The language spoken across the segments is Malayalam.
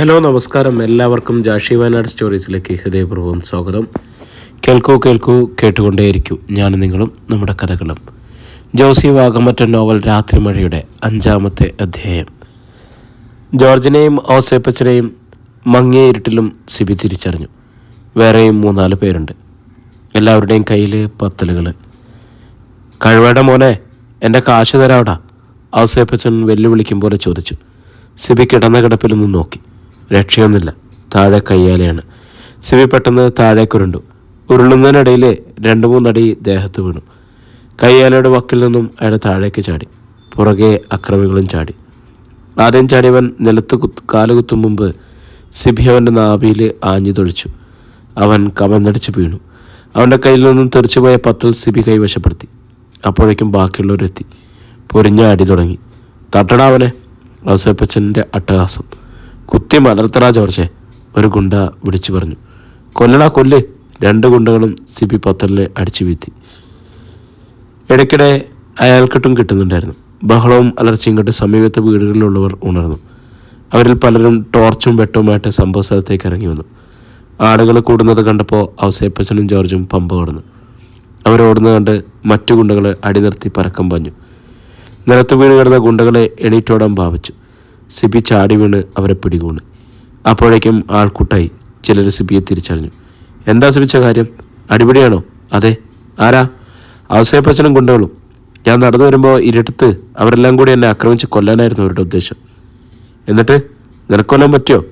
ഹലോ നമസ്കാരം. എല്ലാവർക്കും ജാഷി വയനാട് സ്റ്റോറീസിലേക്ക് ഹൃദയപൂർവം സ്വാഗതം. കേൾക്കൂ കേൾക്കൂ കേട്ടുകൊണ്ടേയിരിക്കൂ. ഞാൻ നിങ്ങളും നമ്മുടെ കഥകളും. ജോസി വാഗമറ്റ നോവൽ രാത്രിമഴയുടെ അഞ്ചാമത്തെ അധ്യായം. ജോർജിനെയും ഓസേപ്പച്ചനെയും മങ്ങിയ ഇരുട്ടിലും സിബി തിരിച്ചറിഞ്ഞു. വേറെയും മൂന്നാൽ പേരുണ്ട്. എല്ലാവരുടെയും കയ്യിൽ പത്തലുകൾ കഴിവേട മോനെ എന്റെ കാശ് തരാവടാ ഔസേപ്പച്ചൻ വെല്ലുവിളിക്കും പോലെ ചോദിച്ചു. സിബി കിടന്ന കിടപ്പിലൊന്ന് നോക്കി. രക്ഷയൊന്നുമില്ല. താഴെ കയ്യാലെയാണ്. സിബി പെട്ടെന്ന് താഴേക്കുരുണ്ടു ഉരുളുന്നതിനിടയിൽ രണ്ട് മൂന്നടി ദേഹത്ത് വീണു. കയ്യാലയുടെ വക്കിൽ നിന്നും അയാൾ താഴേക്ക് ചാടി. പുറകെ അക്രമികളും ചാടി. ആദ്യം ചാടിയവൻ നിലത്ത് കുത്ത് കാലുകുത്തും മുമ്പ് സിബി അവന്റെ നാഭിയിൽ ആഞ്ഞു തൊഴിച്ചു അവൻ കമന്നടിച്ച് വീണു. അവന്റെ കയ്യിൽ നിന്നും തെറിച്ചുപോയ പത്തൽ സിബി കൈവശപ്പെടുത്തി. അപ്പോഴേക്കും ബാക്കിയുള്ളവരെത്തി. പൊരിഞ്ഞ അടി തുടങ്ങി. തട്ടടാ അവനെ. ഔസേപ്പച്ചന്റെ അട്ടഹാസം. കുത്തി മലർത്തടാ ജോർജെ ഒരു ഗുണ്ട വിളിച്ചു പറഞ്ഞു. കൊല്ലടാ കൊല്ല്. രണ്ട് ഗുണ്ടകളും സി പി പത്തലിനെ അടിച്ചു വീഴ്ത്തി. ഇടയ്ക്കിടെ അയാൾക്കിട്ടും കിട്ടുന്നുണ്ടായിരുന്നു. ബഹളവും അലർച്ചയും കണ്ട് സമീപത്തെ വീടുകളിലുള്ളവർ ഉണർന്നു. അവരിൽ പലരും ടോർച്ചും വെട്ടവുമായിട്ട് സംഭവ സ്ഥലത്തേക്ക് ഇറങ്ങി വന്നു. ആടുകൾ കൂടുന്നത് കണ്ടപ്പോൾ അവസേപ്പച്ചനും ജോർജും പമ്പ കടന്നു. അവരോടുന്നത് കണ്ട് മറ്റു ഗുണ്ടകളെ അടിനിർത്തി പരക്കം പാഞ്ഞു. നിലത്ത് വീണ് കിടന്ന ഗുണ്ടകളെ എണീറ്റോടാൻ ഭാവിച്ചു. സിബി ചാടി വീണ് അവരെ പിടികൂണ്. അപ്പോഴേക്കും ആൾക്കൂട്ടായി. ചിലർ സിബിയെ തിരിച്ചറിഞ്ഞു. എന്താ സിബിച്ച കാര്യം? അടിപിടിയാണോ? അതെ. ആരാ? ഔസേപ്പച്ചനും ഗുണ്ടകളും ഞാൻ നടന്നു വരുമ്പോൾ ഇരുട്ടത്ത് അവരെല്ലാം കൂടി എന്നെ ആക്രമിച്ച് കൊല്ലാനായിരുന്നു അവരുടെ ഉദ്ദേശം. എന്നിട്ട്? നിനക്ക് കൊല്ലാൻ പറ്റുമോ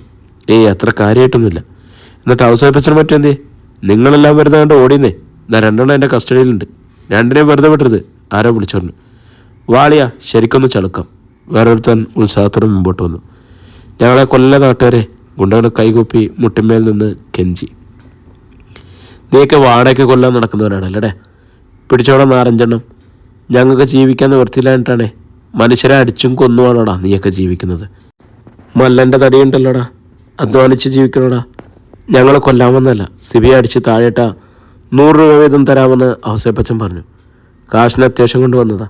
ഏയ് അത്ര കാര്യമായിട്ടൊന്നുമില്ല എന്നിട്ട് അവസാനിപ്പിച്ചാൽ പറ്റുമെന്തേ നിങ്ങളെല്ലാം വെറുതെ കണ്ട് ഓടിയെന്നേ? ഞാൻ രണ്ടെണ്ണം എന്റെ കസ്റ്റഡിയിലുണ്ട്. രണ്ടിനെയും വെറുതെ വിട്ടരുത് ആരോ വിളിച്ചോണ്ട് വാളിയാ ശരിക്കൊന്ന് ചളുക്കാം. വേറൊരുത്തൻ ഉത്സാഹത്തോടെ മുമ്പോട്ട് വന്നു. ഞങ്ങളെ കൊല്ല നാട്ടുകാരെ ഗുണ്ടകൾ കൈകൂപ്പി മുട്ടിമേൽ നിന്ന് കെഞ്ചി. നീയൊക്കെ വാടകയ്ക്ക് കൊല്ലാൻ നടക്കുന്നവരാണല്ലേ പിടിച്ചോടാ നാരഞ്ചെണ്ണം. ഞങ്ങൾക്ക് ജീവിക്കാൻ നിവർത്തിയില്ലായിട്ടാണേ മനുഷ്യരെ അടിച്ചും കൊന്നുവാണോടാ നീയൊക്കെ ജീവിക്കുന്നത്. മല്ലന്റെ തടിയുണ്ടല്ലോടാ. അധ്വാനിച്ച് ജീവിക്കണോടാ. ഞങ്ങളെ കൊല്ലാമെന്നല്ല സിബിയെ അടിച്ച് താഴെട്ട നൂറ് രൂപ വീതം തരാമെന്ന് ഔസേപ്പച്ചൻ പറഞ്ഞു. കാശിന് അത്യാവശ്യം കൊണ്ട് വന്നതാ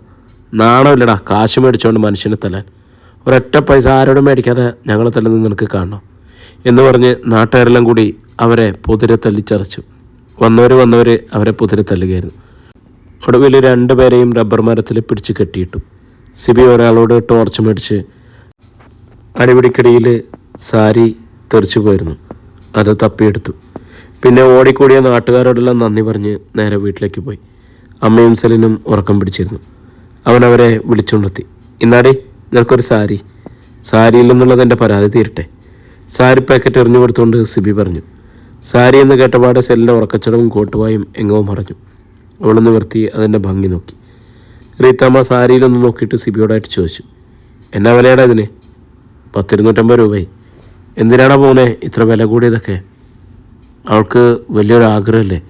നാണമില്ലടാ. കാശ് മേടിച്ചുകൊണ്ട് മനുഷ്യനെ തല്ലാൻ. ഒരൊറ്റ പൈസ ആരോടും മേടിക്കാതെ ഞങ്ങളെ തല്ലെന്ന് നിനക്ക് കാണണം. എന്ന് പറഞ്ഞ് നാട്ടുകാരെല്ലാം കൂടി അവരെ പുതിരെ തല്ലിച്ചറച്ചു. വന്നവർ വന്നവർ അവരെ പുതിരെ തല്ലുകയായിരുന്നു. ഒടുവിൽ രണ്ടുപേരെയും റബ്ബർ മരത്തിൽ പിടിച്ച് കെട്ടിയിട്ടു. സിബി ഒരാളോട് ടോർച്ച് മേടിച്ച് അടിപിടിക്കിടയിൽ സാരി തെറിച്ചു പോയിരുന്നു. അത് തപ്പിയെടുത്തു. പിന്നെ ഓടിക്കൂടിയ നാട്ടുകാരോടെല്ലാം നന്ദി പറഞ്ഞ് നേരെ വീട്ടിലേക്ക് പോയി. അമ്മയും സെലിനും ഉറക്കം പിടിച്ചിരുന്നു. അവൻ അവരെ വിളിച്ചുകൊണ്ടെത്തി. ഇന്നാടി നിനക്കൊരു സാരി. സാരിയിൽ നിന്നുള്ളത് എന്റെ പരാതി തീരട്ടെ. സാരി പാക്കറ്റ് എറിഞ്ഞു കൊടുത്തുകൊണ്ട് സിബി പറഞ്ഞു. സാരി എന്ന് കേട്ടപാടെ സെല്ലിന്റെ ഉറക്കച്ചടവും കോട്ടുവായും എങ്ങോ മറഞ്ഞു. അവളൊന്ന് നിവർത്തി അതിന്റെ ഭംഗി നോക്കി. റീത്താമ്മ സാരിയിലൊന്ന് നോക്കിയിട്ട് സിബിയോടായിട്ട് ചോദിച്ചു. എന്നാ വിലയാടാ ഇതിന്? പത്തിരുന്നൂറ്റമ്പത് രൂപയായി. എന്തിനാടാ പോകുന്നത് ഇത്ര വില കൂടിയതൊക്കെ? അവൾക്ക് വലിയൊരു ആഗ്രഹമല്ലേ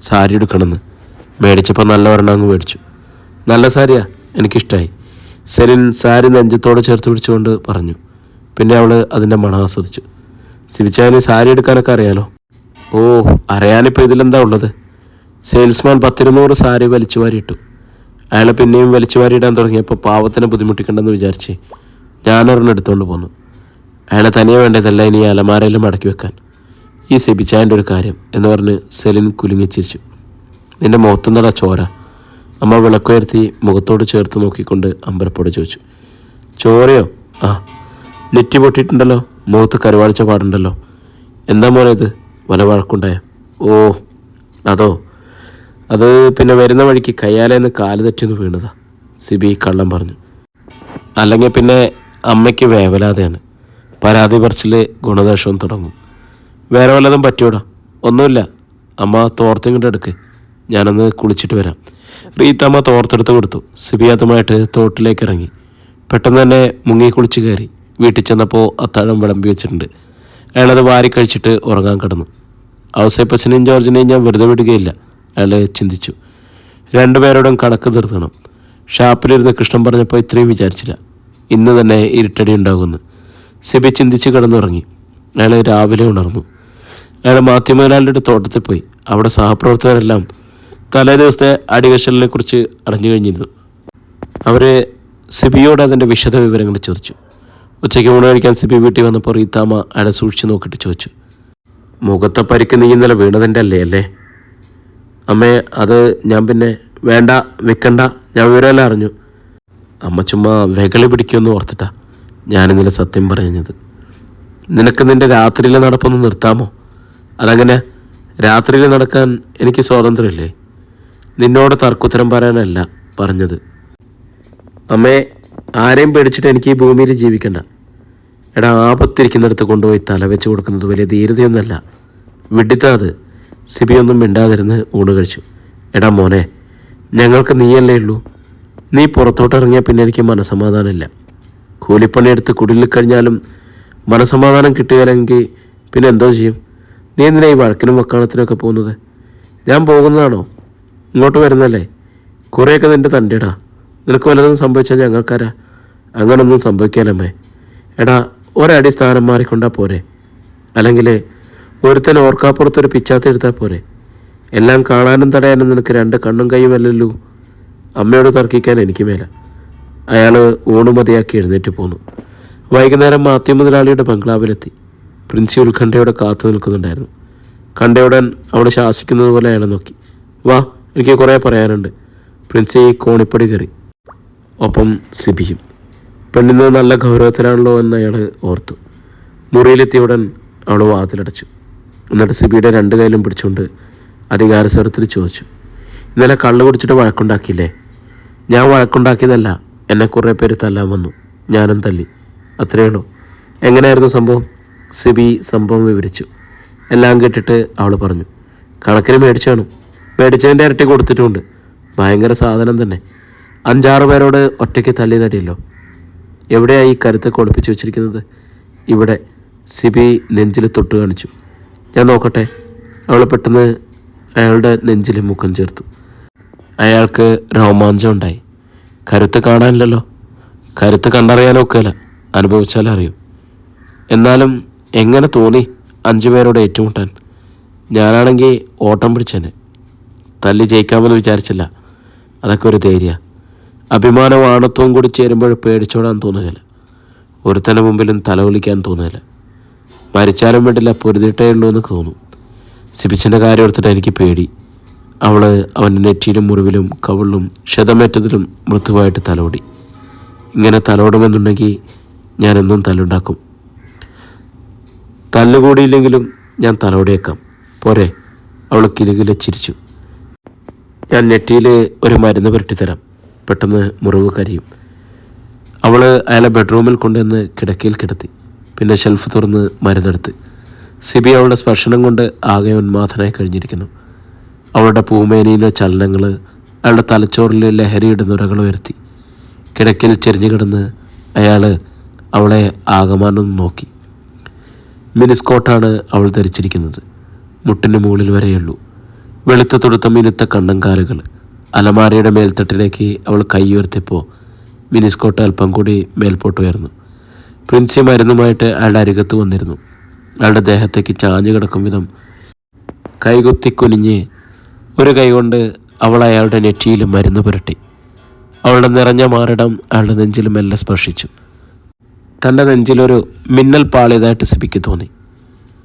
സാരി എടുക്കണമെന്ന്? മേടിച്ചപ്പോൾ നല്ല ഒരെണ്ണം അങ്ങ് മേടിച്ചു. നല്ല സാരിയാ. എനിക്കിഷ്ടമായി സെലിൻ സാരി നെഞ്ചത്തോടെ ചേർത്ത് പിടിച്ചുകൊണ്ട് പറഞ്ഞു. പിന്നെ അവൾ അതിന്റെ മണം ആസ്വദിച്ചു. സിബിച്ചായന് സാരി എടുക്കാനൊക്കെ അറിയാലോ? ഓ അറിയാനിപ്പോൾ ഇതിലെന്താ ഉള്ളത്? സെയിൽസ്മാൻ പത്തിരുന്നൂറ് സാരി വലിച്ചു വാരിയിട്ടു. അയാളെ പിന്നെയും വലിച്ചു വാരിയിടാൻ തുടങ്ങിയപ്പോൾ പാവത്തിനെ ബുദ്ധിമുട്ടിക്കണ്ടെന്ന് വിചാരിച്ച് ഞാനൊരെണ്ണം എടുത്തുകൊണ്ട് പോന്നു. അയാളെ തനിയെ വേണ്ടതല്ല ഇനി അലമാരയിലും മടക്കി വെക്കാൻ. ഈ സെബിച്ചായന്റെ ഒരു കാര്യം എന്ന് പറഞ്ഞ് സെലിൻ കുലുങ്ങിച്ചിരിച്ചു. നിന്റെ മുഖത്തുനിന്നടാ ചോര? അമ്മ വിളക്കുയർത്തി മുഖത്തോട് ചേർത്ത് നോക്കിക്കൊണ്ട് അമ്പലപ്പോടെ ചോദിച്ചു ചോരയോ? ആ നെറ്റി പൊട്ടിയിട്ടുണ്ടല്ലോ മുഖത്ത് കരുവാളിച്ച പാടുണ്ടല്ലോ. എന്താ മോനെ ഇത്? വല വഴക്കുണ്ടായ? ഓ അതോ അത് പിന്നെ വരുന്ന വഴിക്ക് കയ്യാലെന്ന് കാൽ തെറ്റിന്ന് വീണതാ സിബി കള്ളം പറഞ്ഞു. അല്ലെങ്കിൽ പിന്നെ അമ്മയ്ക്ക് വേവലാതെയാണ്. പരാതി പറച്ചിൽ ഗുണദോഷവും തുടങ്ങും. വേറെ വല്ലതും പറ്റിയോടാ? ഒന്നുമില്ല. അമ്മ തോർത്തിങ്ങോട്ട് എടുക്ക്. ഞാനൊന്ന് കുളിച്ചിട്ട് വരാം. റീത്തമ്മ തോർത്തെടുത്ത് കൊടുത്തു. സിബിയാത്തുമായിട്ട് തോട്ടിലേക്ക് ഇറങ്ങി. പെട്ടെന്ന് തന്നെ മുങ്ങി കുളിച്ച് കയറി. വീട്ടിൽ ചെന്നപ്പോൾ അത്താഴം വിളമ്പി വെച്ചിട്ടുണ്ട്. അയാളത് വാരി കഴിച്ചിട്ട് ഉറങ്ങാൻ കിടന്നു. ഔസേപ്പച്ചനെയും ജോർജിനെയും ഞാൻ വെറുതെ വിടുകയില്ല. അയാൾ ചിന്തിച്ചു. രണ്ടുപേരോടും കണക്ക് തീർക്കണം ഷാപ്പിലിരുന്ന് കൃഷ്ണൻ പറഞ്ഞപ്പോൾ ഇത്രയും വിചാരിച്ചില്ല. ഇന്ന് തന്നെ ഇരുട്ടടി ഉണ്ടാകുമെന്ന്. സിബി ചിന്തിച്ച് കിടന്നുറങ്ങി. അയാൾ രാവിലെ ഉണർന്നു. അയാൾ മാധ്യമലാലിന്റെ തോട്ടത്തിൽ പോയി. അവിടെ സഹപ്രവർത്തകരെല്ലാം തലേ ദിവസത്തെ അടികഷലിനെ കുറിച്ച് അറിഞ്ഞു കഴിഞ്ഞിരുന്നു. അവർ സിബിയോട് അതിന്റെ വിശദ വിവരങ്ങൾ ചോദിച്ചു. ഉച്ചയ്ക്ക് ഊണ് കഴിക്കാൻ സിബി വീട്ടിൽ വന്നപ്പോൾ റീത്താമ അയാളെ സൂക്ഷിച്ചു നോക്കിയിട്ട് ചോദിച്ചു മുഖത്തെ പരിക്ക് നീ ഇന്നലെ വീണതിന്റെ അല്ലേ അല്ലേ? അമ്മേ അത് ഞാൻ പിന്നെ വേണ്ട വെക്കണ്ട ഞാൻ വിവരമെല്ലാം അറിഞ്ഞു. അമ്മ ചുമ്മാ വെകളി പിടിക്കുമെന്ന് ഓർത്തിട്ടാ ഞാനിന്നലെ സത്യം പറഞ്ഞത്. നിനക്ക് നിന്റെ രാത്രിയിലെ നടപ്പൊന്ന് നിർത്താമോ? അതങ്ങനെ രാത്രിയിൽ നടക്കാൻ എനിക്ക് സ്വാതന്ത്ര്യമില്ലേ? നിന്നോട് തർക്കുത്തരം പറയാനല്ല പറഞ്ഞത്. അമ്മേ ആരെയും പേടിച്ചിട്ട് എനിക്ക് ഈ ഭൂമിയിൽ ജീവിക്കണ്ട. എടാ ആപത്തിരിക്കുന്നിടത്ത് കൊണ്ടുപോയി തലവെച്ച് കൊടുക്കുന്നത് വലിയ ധീരതയൊന്നുമല്ല. വിഡിത്താത് സിബിയൊന്നും മിണ്ടാതിരുന്ന് ഊണ് കഴിച്ചു. എടാ മോനെ ഞങ്ങൾക്ക് നീയല്ലേ ഉള്ളൂ. നീ പുറത്തോട്ട് ഇറങ്ങിയാൽ പിന്നെ എനിക്ക് മനസ്സമാധാനമില്ല. കൂലിപ്പണിയെടുത്ത് കുടിലിൽ കഴിഞ്ഞാലും മനസ്സമാധാനം കിട്ടുകയില്ലെങ്കിൽ പിന്നെ എന്തോ ചെയ്യും? നീ എന്തിനാ ഈ വഴക്കിനും വക്കാണത്തിനൊക്കെ പോകുന്നത്? ഞാൻ പോകുന്നതാണോ? ഇങ്ങോട്ട് വരുന്നല്ലേ? കുറേയൊക്കെ നിന്റെ തന്റെടാ നിനക്ക് വല്ലതും സംഭവിച്ചാൽ ഞങ്ങൾക്കാരാ. അങ്ങനൊന്നും സംഭവിക്കാനമ്മേ. എടാ ഒരടി സ്ഥാനം മാറിക്കൊണ്ടാൽ പോരെ. അല്ലെങ്കിൽ ഒരുത്തൻ ഓർക്കാപ്പുറത്തൊരു പിച്ചാത്തെടുത്താൽ പോരെ. എല്ലാം കാണാനും തടയാനും നിനക്ക് രണ്ട് കണ്ണും കൈയും അല്ലല്ലോ. അമ്മയോട് തർക്കിക്കാൻ എനിക്ക് മേല. അയാൾ ഊണ് മതിയാക്കി എഴുന്നേറ്റ് പോന്നു. വൈകുന്നേരം മാത്യു മുതലാളിയുടെ ബംഗ്ലാവിലെത്തി. പ്രിൻസി ഉത്കണ്ഠയോടെ കാത്തു നിൽക്കുന്നുണ്ടായിരുന്നു. കണ്ടയുടൻ അവിടെ ശാസിക്കുന്നത് പോലെ അയാളെ നോക്കി. വാ എനിക്ക് കുറേ പറയാനുണ്ട്. ഈ കോണിപ്പടി കയറി. ഒപ്പം സിബിയും. പെണ്ണിന് നല്ല ഗൗരവത്തിലാണല്ലോ എന്ന് അയാൾ ഓർത്തു. മുറിയിലെത്തിയ ഉടൻ അവൾ വാതിലടച്ചു. എന്നിട്ട് സിബിയുടെ രണ്ട് കൈയിലും പിടിച്ചുകൊണ്ട് അധികാരസ്വരത്തിൽ ചോദിച്ചു ഇന്നലെ കള്ളു കുടിച്ചിട്ട് വഴക്കുണ്ടാക്കിയില്ലേ? ഞാൻ വഴക്കുണ്ടാക്കിയതല്ല. എന്നെ കുറേ പേര് തല്ലാൻ വന്നു. ഞാനും തല്ലി. അത്രയേ ഉള്ളൂ. എങ്ങനെയായിരുന്നു സംഭവം? സിബി സംഭവം വിവരിച്ചു. എല്ലാം കേട്ടിട്ട് അവൾ പറഞ്ഞു കണക്കിന് മേടിച്ചാണ്. മേടിച്ചതിന്റെ ഇരട്ടി കൊടുത്തിട്ടുമുണ്ട് ഭയങ്കര സാധനം തന്നെ. അഞ്ചാറ് പേരോട് ഒറ്റയ്ക്ക് തല്ലി നടിയല്ലോ. എവിടെയാണ് ഈ കരുത്തൊക്കെ ഒളിപ്പിച്ച് വെച്ചിരിക്കുന്നത്? ഇവിടെ സിബി നെഞ്ചിൽ തൊട്ട് കാണിച്ചു. ഞാൻ നോക്കട്ടെ. അവൾ പെട്ടെന്ന് അയാളുടെ നെഞ്ചിൽ മുഖം ചേർത്തു. അയാൾക്ക് രോമാഞ്ചം ഉണ്ടായി. കരുത്ത് കാണാനില്ലല്ലോ. കരുത്ത് കണ്ടറിയാനൊക്കെയല്ല അനുഭവിച്ചാലേ അറിയൂ. എന്നാലും എങ്ങനെ തോന്നി അഞ്ചു പേരോട് ഏറ്റുമുട്ടാൻ? ഞാനാണെങ്കിൽ ഓട്ടം പിടിച്ചെന്നെ തല്ലി ജയിക്കാമെന്ന് വിചാരിച്ചില്ല. അതൊക്കെ ഒരു ധൈര്യ. അഭിമാനവും ആണത്വവും കൂടി ചേരുമ്പോൾ പേടിച്ചോടാൻ തോന്നുകയില്ല. ഒരുത്തന്റെ മുമ്പിലും തലവലിക്കാൻ തോന്നുകയില്ല. മരിച്ചാലും വേണ്ടില്ല പൊരുതിട്ടേ ഉള്ളൂ എന്ന് തോന്നും. സിബിച്ചിന്റെ കാര്യം ഓർത്തിട്ട് എനിക്ക് പേടി. അവൾ അവന്റെ നെറ്റിയിലും മുറിവിലും കവിളിലും ക്ഷതമേറ്റതിലും മൃദുവായിട്ട് തലോടി. ഇങ്ങനെ തലോടുമെന്നുണ്ടെങ്കിൽ ഞാനെന്നും തല്ലുണ്ടാക്കും. തല്ലുകൂടിയില്ലെങ്കിലും ഞാൻ തലോടിയേക്കാം. പോരെ. അവൾ കിലുകിലെ ചിരിച്ചു. ഞാൻ നെറ്റിയിൽ ഒരു മരുന്ന് പുരട്ടിത്തരാം. പെട്ടെന്ന് മുറിവ് കരിയും. അവൾ അയാളെ ബെഡ്റൂമിൽ കൊണ്ടുവന്ന് കിടക്കയിൽ കിടത്തി. പിന്നെ ഷെൽഫ് തുറന്ന് മരുന്നെടുത്ത്. സിബി അവളുടെ സ്പർശനം കൊണ്ട് ആകെ ഉന്മാദനായി കഴിഞ്ഞിരിക്കുന്നു. അവളുടെ പൂമേനിയിലെ ചലനങ്ങൾ അയാളുടെ തലച്ചോറിൽ ലഹരിയുടെ നുരകൾ ഉയർത്തി. കിടക്കയിൽ ചെരിഞ്ഞു കിടന്ന് അയാൾ അവളെ ആകമാനം നോക്കി. മിനിസ്കോട്ടാണ് അവൾ ധരിച്ചിരിക്കുന്നത്. മുട്ടിന് മുകളിൽ വരെയുള്ളൂ. വെളുത്ത തുടുത്ത മിനുത്ത കണ്ണങ്കാലുകൾ. അലമാരയുടെ മേൽത്തട്ടിലേക്ക് അവൾ കൈ ഉയർത്തിയപ്പോൾ മിനിസ്കോട്ട് അല്പം കൂടി മേൽപോട്ട് ഉയർന്നു. പ്രിൻസി മരുന്നുമായിട്ട് അയാളുടെ അരികത്ത് വന്നിരുന്നു. അയാളുടെ ദേഹത്തേക്ക് ചാഞ്ഞു കിടക്കും വിധം കൈകുത്തി കുനിഞ്ഞ് ഒരു കൈകൊണ്ട് അവൾ അയാളുടെ നെറ്റിയിൽ മരുന്ന് പുരട്ടി. അവളുടെ നിറഞ്ഞ മാറിടം അയാളുടെ നെഞ്ചിലും മെല്ലെ സ്പർശിച്ചു. തന്റെ നെഞ്ചിലൊരു മിന്നൽ പാളിയതായിട്ട് സിബിക്ക് തോന്നി.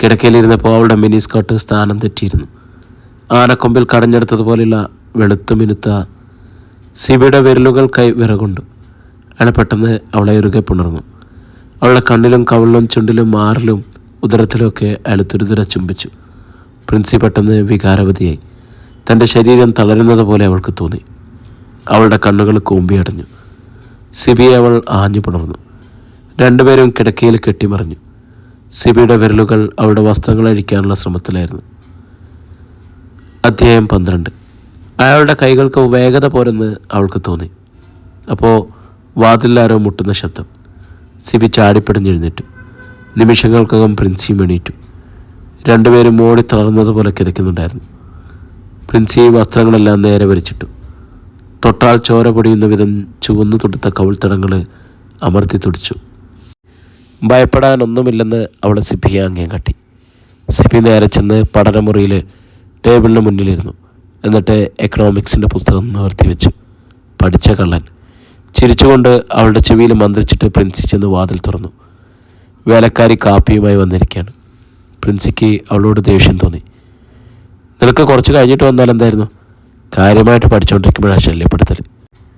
കിടക്കയിലിരുന്നപ്പോൾ അവളുടെ മിനിസ്കോട്ട് സ്ഥാനം തെറ്റിയിരുന്നു. ആനക്കൊമ്പിൽ കടഞ്ഞെടുത്തതുപോലെയുള്ള വെളുത്തു മിനുത്ത സിബിയുടെ വിരലുകൾ കൈ വിറകൊണ്ടു. അയാൾ പെട്ടെന്ന് അവളെ ഇറുകെ പുണർന്നു. അവളുടെ കണ്ണിലും കവിളിലും ചുണ്ടിലും മാറിലും ഉദരത്തിലുമൊക്കെ അയാൾ തുരിതുര ചുംബിച്ചു. പ്രിൻസി പെട്ടെന്ന് വികാരവതിയായി. തന്റെ ശരീരം തളരുന്നത് പോലെ അവൾക്ക് തോന്നി. അവളുടെ കണ്ണുകൾ കൂമ്പിയടഞ്ഞു. സിബിയെ അവൾ ആഞ്ഞു പുണർന്നു. രണ്ടുപേരും കിടക്കയിൽ കെട്ടിമറിഞ്ഞു. സിബിയുടെ വിരലുകൾ അവളുടെ വസ്ത്രങ്ങൾ അഴിക്കാനുള്ള ശ്രമത്തിലായിരുന്നു. അധ്യായം പന്ത്രണ്ട്. അയാളുടെ കൈകൾക്ക് വേഗത പോരെന്ന് അവൾക്ക് തോന്നി. അപ്പോൾ വാതിലാരോ മുട്ടുന്ന ശബ്ദം. സിബി ചാടിപ്പിടഞ്ഞെഴുന്നേറ്റു. നിമിഷങ്ങൾക്കകം പ്രിൻസിയും എണീറ്റു. രണ്ടുപേരും ഓടി തളർന്നതുപോലെ കിതയ്ക്കുന്നുണ്ടായിരുന്നു. പ്രിൻസി വസ്ത്രങ്ങളെല്ലാം നേരെ വരിച്ചിട്ടു തൊട്ടാൽ ചോര പൊടിയുന്ന വിധം ചുവന്നു തൊടുത്ത കവിൾത്തടങ്ങൾ അമർത്തി തുടിച്ചു. ഭയപ്പെടാനൊന്നുമില്ലെന്ന് അവളെ സിബിയെ അങ്ങേ കാട്ടി. സിബി നേരെ ചെന്ന് പഠനമുറിയിൽ ടേബിളിന് മുന്നിലിരുന്നു. എന്നിട്ട് എക്കണോമിക്സിന്റെ പുസ്തകം നിവർത്തി വെച്ചു. പഠിച്ച കള്ളൻ. ചിരിച്ചുകൊണ്ട് അവളുടെ ചെവിയിൽ മന്ത്രിച്ചിട്ട് പ്രിൻസി ചെന്ന് വാതിൽ തുറന്നു. വേലക്കാരി കാപ്പിയുമായി വന്നിരിക്കുകയാണ്. പ്രിൻസിക്ക് അവളോട് ദേഷ്യം തോന്നി. നിനക്ക് കുറച്ച് കഴിഞ്ഞിട്ട് വന്നാൽ എന്തായിരുന്നു? കാര്യമായിട്ട് പഠിച്ചുകൊണ്ടിരിക്കുമ്പോഴാണ് ശല്യപ്പെടുത്തൽ.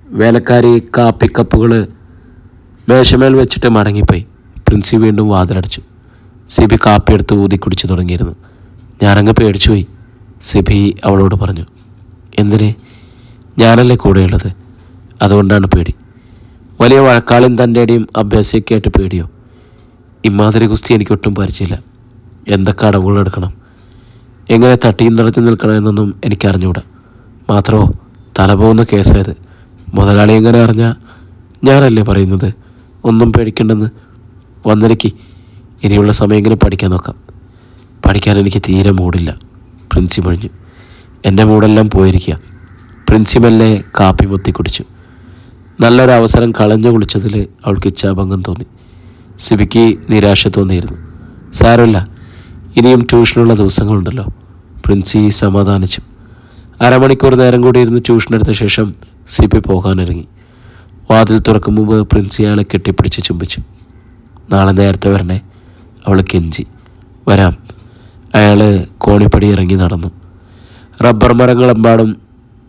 വേലക്കാരി കാപ്പി കാപ്പിക്കപ്പുകൾ മേശമേൽ വെച്ചിട്ട് മടങ്ങിപ്പോയി. പ്രിൻസി വീണ്ടും വാതിലടച്ചു. സിബി കാപ്പി എടുത്ത് ഊതി കുടിച്ചു തുടങ്ങിയിരുന്നു. ഞാനങ്ങ് പേടിച്ചുപോയി. സിബി അവളോട് പറഞ്ഞു എന്തിന്? ഞാനല്ലേ കൂടെയുള്ളത്? അതുകൊണ്ടാണ് പേടി. വലിയ വഴക്കാളും തന്റെ അടിയും അഭ്യാസിയൊക്കെ ആയിട്ട് പേടിയോ? ഇമാതിരി ഗുസ്തി എനിക്കൊട്ടും പരിചയമില്ല. എന്തൊക്കെ അടവുകൾ എടുക്കണം? എങ്ങനെ തട്ടിയും തളച്ചു നിൽക്കണം എന്നൊന്നും എനിക്കറിഞ്ഞുകൂടാ മാത്രമോ തല പോകുന്ന കേസായത്. മുതലാളി എങ്ങനെ അറിഞ്ഞാൽ ഞാനല്ലേ പറയുന്നത്? ഒന്നും പേടിക്കണ്ടെന്ന്. വന്നിരിക്കി ഇനിയുള്ള സമയം എങ്ങനെ പഠിക്കാൻ നോക്കാം? പഠിക്കാൻ എനിക്ക് തീരെ മൂടില്ല. പ്രിൻസി മഴിഞ്ഞു. എന്റെ മൂടെല്ലാം പോയിരിക്കുക പ്രിൻസിമല്ലേ കാപ്പി മുത്തി കുടിച്ചു. നല്ലൊരു അവസരം കളഞ്ഞു കുളിച്ചതിൽ അവൾക്ക് ഇച്ഛാഭംഗം തോന്നി. സിബിക്ക് നിരാശ തോന്നിയിരുന്നു. സാരമില്ല ഇനിയും ട്യൂഷനുള്ള ദിവസങ്ങളുണ്ടല്ലോ. പ്രിൻസി സമാധാനിച്ചു. അരമണിക്കൂർ നേരം കൂടി ഇരുന്ന് ട്യൂഷൻ എടുത്ത ശേഷം സിബി പോകാനിറങ്ങി. വാതിൽ തുറക്കും മുമ്പ് പ്രിൻസി അയാളെ കെട്ടിപ്പിടിച്ച് ചുംബിച്ചു. നാളെ നേരത്തെ വരണേ അവൾ കെഞ്ചി. വരാം. അയാൾ കോണിപ്പടി ഇറങ്ങി നടന്നു. റബ്ബർ മരങ്ങളെമ്പാടും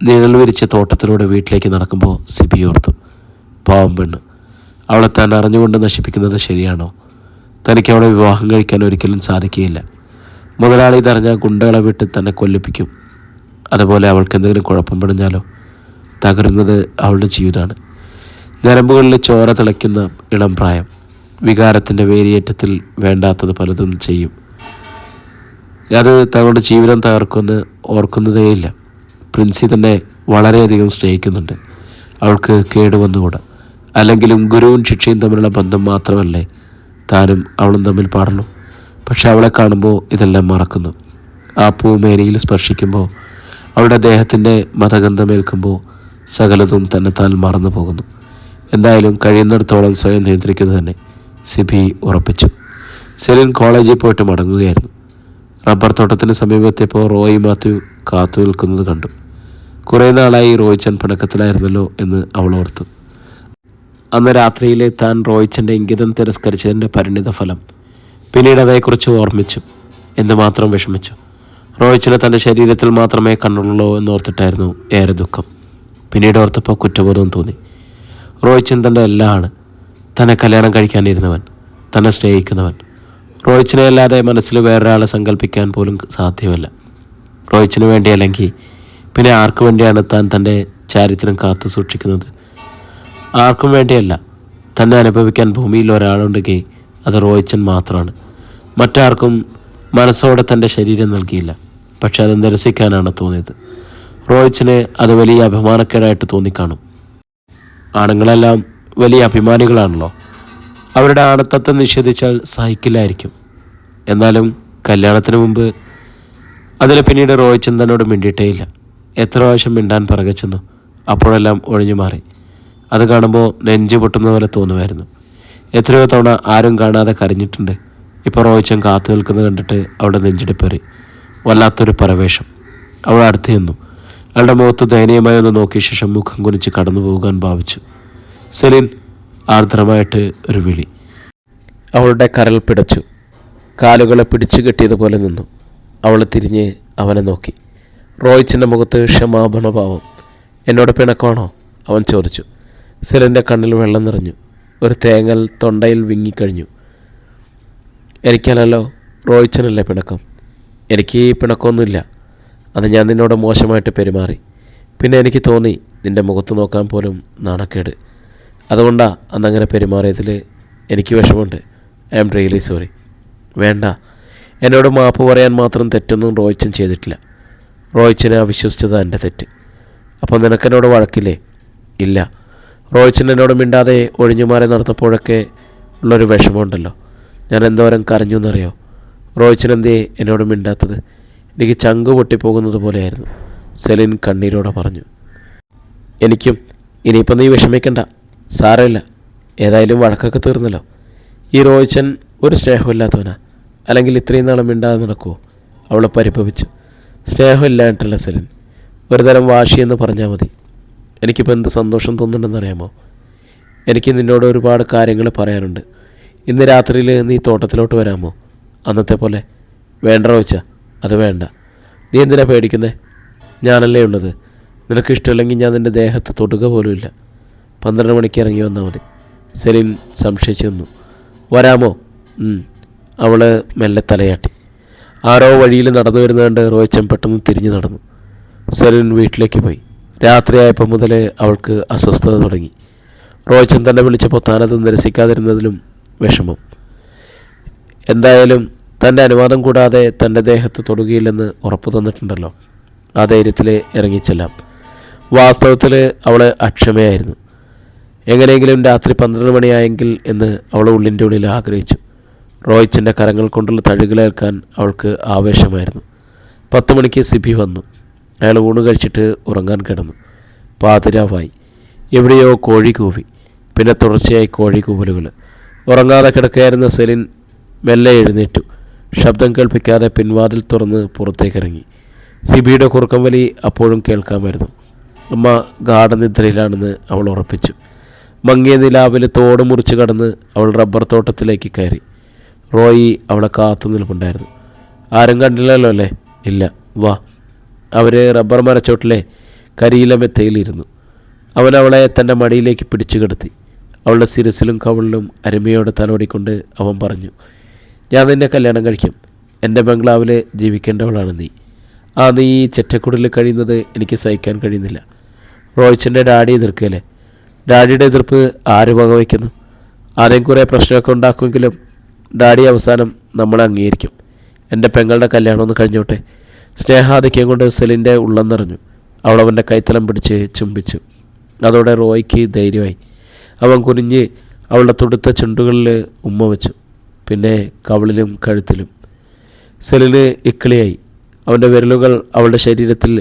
നിഴൽ വിരിച്ച തോട്ടത്തിലൂടെ വീട്ടിലേക്ക് നടക്കുമ്പോൾ സിബി ഓർത്തു. പാവം പെണ്ണ്. അവളെ താൻ അറിഞ്ഞുകൊണ്ട് നശിപ്പിക്കുന്നത് ശരിയാണോ? തനിക്ക് അവളെ വിവാഹം കഴിക്കാൻ ഒരിക്കലും സാധിക്കുകയില്ല. മുതലാളി ഇതറിഞ്ഞാൽ ഗുണ്ടകളെ വിട്ട് തന്നെ കൊല്ലിപ്പിക്കും. അതുപോലെ അവൾക്ക് എന്തെങ്കിലും കുഴപ്പം പെടിഞ്ഞാലോ? തകരുന്നത് അവളുടെ ജീവിതമാണ്. ഞരമ്പുകളിൽ ചോര തിളയ്ക്കുന്ന ഇളം പ്രായം. വികാരത്തിന്റെ വേരിയേറ്റത്തിൽ വേണ്ടാത്തത് പലതും ചെയ്യും. അത് തങ്ങളുടെ ജീവിതം തകർക്കുമെന്ന് ഓർക്കുന്നതേയില്ല. പ്രിൻസി തന്നെ വളരെയധികം സ്നേഹിക്കുന്നുണ്ട്. അവൾക്ക് കേടുവന്നുകൂടാ അല്ലെങ്കിലും ഗുരുവും ശിക്ഷയും തമ്മിലുള്ള ബന്ധം മാത്രമല്ലേ താനും അവളും തമ്മിൽ പാടുള്ളൂ. പക്ഷെ അവളെ കാണുമ്പോൾ ഇതെല്ലാം മറക്കുന്നു. ആ പൂമേനയിൽ സ്പർശിക്കുമ്പോൾ അവളുടെ ദേഹത്തിന്റെ മതഗന്ധമേൽക്കുമ്പോൾ സകലതും തന്നെത്താൻ മറന്നു പോകുന്നു. എന്തായാലും കഴിയുന്നിടത്തോളം സ്വയം നിയന്ത്രിക്കുന്നത് തന്നെ സിബി ഉറപ്പിച്ചു. സെലിൻ കോളേജിൽ പോയിട്ട് മടങ്ങുകയായിരുന്നു. റബ്ബർ തോട്ടത്തിന് സമീപത്തെപ്പോൾ റോയി മാത്യു കാത്തു നിൽക്കുന്നത് കണ്ടു. കുറേ നാളായി റോയ്ച്ചൻ പടക്കത്തിലായിരുന്നല്ലോ എന്ന് അവൾ ഓർത്തു. അന്ന് രാത്രിയിലെ താൻ റോയ്ച്ചന്റെ ഇംഗിതം തിരസ്കരിച്ചതിന്റെ പരിണിത ഫലം പിന്നീട് അതേക്കുറിച്ച് ഓർമ്മിച്ചു എന്തുമാത്രം വിഷമിച്ചു. റോയ്ച്ചന് തന്റെ ശരീരത്തിൽ മാത്രമേ കണ്ണുള്ളൂ എന്നോർത്തിട്ടായിരുന്നു ഏറെ ദുഃഖം. പിന്നീട് ഓർത്തപ്പോൾ കുറ്റബോധം തോന്നി. റോയ്ച്ചൻ തന്റെ എല്ലാം ആണ്. തന്നെ കല്യാണം കഴിക്കാനിരുന്നവൻ തന്നെ സ്നേഹിക്കുന്നവൻ. റോയ്ച്ചിനെ അല്ലാതെ മനസ്സിൽ വേറൊരാളെ സങ്കല്പിക്കാൻ പോലും സാധ്യമല്ല. റോയിച്ചിന് വേണ്ടി അല്ലെങ്കിൽ പിന്നെ ആർക്കു വേണ്ടിയാണ് താൻ തന്റെ ചാരിത്രം കാത്തു സൂക്ഷിക്കുന്നത്? ആർക്കും വേണ്ടിയല്ല. തന്നെ അനുഭവിക്കാൻ ഭൂമിയിൽ ഒരാളുണ്ടെങ്കിൽ അത് റോയിച്ചൻ മാത്രമാണ് മറ്റാർക്കും മനസ്സോടെ തന്റെ ശരീരം നൽകിയില്ല. പക്ഷെ അത് നിരസിക്കാനാണ് തോന്നിയത്. റോയിച്ചിന് അത് വലിയ അഭിമാനക്കേടായിട്ട് തോന്നിക്കാണും. ആണുങ്ങളെല്ലാം വലിയ അഭിമാനികളാണല്ലോ. അവരുടെ ആണത്തത്തെ നിഷേധിച്ചാൽ സഹിക്കില്ലായിരിക്കും. എന്നാലും കല്യാണത്തിന് മുമ്പ് അതിൽ പിന്നീട് റോയ്ച്ചൻ മിണ്ടിയിട്ടേ മിണ്ടിയിട്ടേയില്ല. എത്ര പ്രാവശ്യം മിണ്ടാൻ പറകച്ചെന്നു ചെന്നു അപ്പോഴെല്ലാം ഒഴിഞ്ഞു മാറി. അത് കാണുമ്പോൾ നെഞ്ചു പൊട്ടുന്ന പോലെ തോന്നുമായിരുന്നു. എത്രയോ തവണ ആരും കാണാതെ കരഞ്ഞിട്ടുണ്ട്. ഇപ്പോൾ റോയിച്ചൻ കാത്തു നിൽക്കുന്നത് കണ്ടിട്ട് അവളുടെ നെഞ്ചിടിപ്പേറി. വല്ലാത്തൊരു പരവേഷം. അവൾ അടുത്ത് ചെന്നു. അയാളുടെ മുഖത്ത് ദയനീയമായി ഒന്ന് നോക്കിയ ശേഷം മുഖം കുനിച്ച് കടന്നു പോകാൻ ഭാവിച്ചു. സെലിൻ ആർദ്രമായിട്ട് ഒരു വിളി. അവളുടെ കരൾ പിടച്ചു. കാലുകളെ പിടിച്ചു കെട്ടിയതുപോലെ നിന്നു. അവൾ തിരിഞ്ഞ് അവനെ നോക്കി. റോയിച്ചിന്റെ മുഖത്ത് ക്ഷമാപണഭാവം. എന്നോട് പിണക്കമാണോ? അവൻ ചോദിച്ചു. സെലിന്റെ കണ്ണിൽ വെള്ളം നിറഞ്ഞു. ഒരു തേങ്ങൽ തൊണ്ടയിൽ വിങ്ങിക്കഴിഞ്ഞു. എനിക്കല്ലല്ലോ റോയിച്ചനല്ലേ പിണക്കം? എനിക്ക് പിണക്കമൊന്നുമില്ല. അത് ഞാൻ നിന്നോട് മോശമായിട്ട് പെരുമാറി. പിന്നെ എനിക്ക് തോന്നി നിന്റെ മുഖത്ത് നോക്കാൻ പോലും നാണക്കേട്. അതുകൊണ്ടാണ് അന്നങ്ങനെ പെരുമാറിയതിൽ എനിക്ക് വിഷമമുണ്ട്. I'm really sorry. വേണ്ട. എന്നോട് മാപ്പ് പറയാൻ മാത്രം തെറ്റൊന്നും റോയിച്ചൻ ചെയ്തിട്ടില്ല. റോയിച്ചനെ അവിശ്വസിച്ചത് എന്റെ തെറ്റ്. അപ്പോൾ നിനക്കെന്നോട് വഴക്കില്ലേ? ഇല്ല. റോയിച്ചൻ എന്നോട് മിണ്ടാതെ ഒഴിഞ്ഞുമാറി നടന്നപ്പോഴൊക്കെ ഉള്ളൊരു വിഷമമുണ്ടല്ലോ. ഞാൻ എന്തോരം കരഞ്ഞു എന്നറിയോ റോയ്ച്ചൻ എന്തേ എന്നോട് മിണ്ടാത്തത്? എനിക്ക് ചങ്ക് പൊട്ടിപ്പോകുന്നത് പോലെയായിരുന്നു. സെലിൻ കണ്ണീരോടെ പറഞ്ഞു. എനിക്കും ഇനിയിപ്പം നീ വിഷമിക്കണ്ട. സാരമില്ല. ഏതായാലും വഴക്കൊക്കെ തീർന്നല്ലോ. ഈ റോയ്ച്ചൻ ഒരു സ്നേഹമില്ലാത്തവനാ. അല്ലെങ്കിൽ ഇത്രയും നാളും മിണ്ടാതെ നടക്കുമോ അവളെ പരിഭവിച്ചു. സ്നേഹമില്ലാണ്ടല്ല സെലിൻ ഒരു തരം വാശിയെന്ന് പറഞ്ഞാൽ മതി. എനിക്കിപ്പോൾ എന്ത് സന്തോഷം തോന്നുന്നുണ്ടെന്നറിയാമോ? എനിക്ക് നിന്നോട് ഒരുപാട് കാര്യങ്ങൾ പറയാനുണ്ട്. ഇന്ന് രാത്രിയിൽ നീ തോട്ടത്തിലോട്ട് വരാമോ? അന്നത്തെ പോലെ. വേണ്ട റോച്ച അത് വേണ്ട. നീ എന്തിനാ പേടിക്കുന്നേ? ഞാനല്ലേ ഉള്ളത്. നിനക്കിഷ്ടമല്ലെങ്കിൽ ഞാൻ നിന്റെ ദേഹത്ത് തൊടുക പോലുമില്ല. പന്ത്രണ്ട് മണിക്ക് ഇറങ്ങി വന്നാൽ മതി. സെലിൻ സംശയിച്ചു നിന്നു. വരാമോ? അവൾ മെല്ലെ തലയാട്ടി. ആരോ വഴിയിൽ നടന്നു വരുന്നതുകൊണ്ട് റോയിച്ചൻ പെട്ടെന്ന് തിരിഞ്ഞു നടന്നു. സെലിൻ വീട്ടിലേക്ക് പോയി. രാത്രിയായപ്പോൾ മുതൽ അവൾക്ക് അസ്വസ്ഥത തുടങ്ങി. റോയിച്ചൻ തന്നെ വിളിച്ചപ്പോൾ താനത് നിരസിക്കാതിരുന്നതിലും വിഷമം. എന്തായാലും തന്റെ അനുവാദം കൂടാതെ തന്റെ ദേഹത്ത് തൊടുകയില്ലെന്ന് ഉറപ്പു തന്നിട്ടുണ്ടല്ലോ. ആ ധൈര്യത്തിൽ ഇറങ്ങിച്ചെല്ലാം. വാസ്തവത്തിൽ അവൾ അക്ഷമയായിരുന്നു. എങ്ങനെയെങ്കിലും രാത്രി പന്ത്രണ്ട് മണിയായെങ്കിൽ എന്ന് അവൾ ഉള്ളിന്റെ ഉള്ളിൽ ആഗ്രഹിച്ചു. റോയിച്ചിന്റെ കരങ്ങൾ കൊണ്ടുള്ള തഴുകിലേൽക്കാൻ അവൾക്ക് ആവേശമായിരുന്നു. പത്ത് മണിക്ക് സിബി വന്നു. അയാൾ ഊണ് കഴിച്ചിട്ട് ഉറങ്ങാൻ കിടന്നു. പാതിരാവായി. എവിടെയോ കോഴി കൂവി. പിന്നെ തുടർച്ചയായി കോഴി കൂവലുകൾ. ഉറങ്ങാതെ കിടക്കുകയായിരുന്ന സെലിൻ മെല്ലെ എഴുന്നേറ്റു. ശബ്ദം കേൾപ്പിക്കാതെ പിൻവാതിൽ തുറന്ന് പുറത്തേക്കിറങ്ങി. സിബിയുടെ കുറുക്കം വലി അപ്പോഴും കേൾക്കാമായിരുന്നു. അമ്മ ഗാഠനിദ്രയിലാണെന്ന് അവൾ ഉറപ്പിച്ചു. മങ്ങിയ നിലാവിൽ തോട് മുറിച്ച് കടന്ന് അവൾ റബ്ബർ തോട്ടത്തിലേക്ക് കയറി. റോയി അവളെ കാത്തു നിൽപ്പുണ്ടായിരുന്നു. ആരും കണ്ടില്ലല്ലോ അല്ലേ? ഇല്ല. വാ. അവർ റബ്ബർ മരച്ചോട്ടിലെ കരിയില മെത്തയിലിരുന്നു. അവൻ അവളെ തന്റെ മടിയിലേക്ക് പിടിച്ചു കിടത്തി. അവളുടെ സിരസിലും കവളിലും അരുമയോടെ തലോടിക്കൊണ്ട് അവൻ പറഞ്ഞു ഞാൻ നിന്നെ കല്യാണം കഴിക്കും. എന്റെ ബംഗ്ലാവിൽ ജീവിക്കേണ്ടവളാണ് നീ. ആ നീ ഈ ചെറ്റക്കുടലിൽ കഴിയുന്നത് എനിക്ക് സഹിക്കാൻ കഴിയുന്നില്ല. റോയിച്ചന്റെ ഡാഡി എതിർക്കല്ലേ? ഡാഡിയുടെ എതിർപ്പ് ആര് വകവയ്ക്കുന്നു? ആദ്യം കുറേ പ്രശ്നമൊക്കെ ഉണ്ടാക്കുമെങ്കിലും ഡാഡി അവസാനം നമ്മളെ അംഗീകരിക്കും. എന്റെ പെങ്ങളുടെ കല്യാണം ഒന്ന് കഴിഞ്ഞോട്ടെ. സ്നേഹാധിക്യം കൊണ്ട് സെലിന്റെ ഉള്ളം നിറഞ്ഞു. അവൾ അവന്റെ കൈത്തലം പിടിച്ച് ചുംബിച്ചു. അതോടെ റോയ്ക്ക് ധൈര്യമായി. അവൻ കുനിഞ്ഞ് അവളുടെ തുടുത്ത ചുണ്ടുകളിൽ ഉമ്മ വെച്ചു. പിന്നെ കവളിലും കഴുത്തിലും. സെലിന് ഇക്കിളിയായി. അവന്റെ വിരലുകൾ അവളുടെ ശരീരത്തിൽ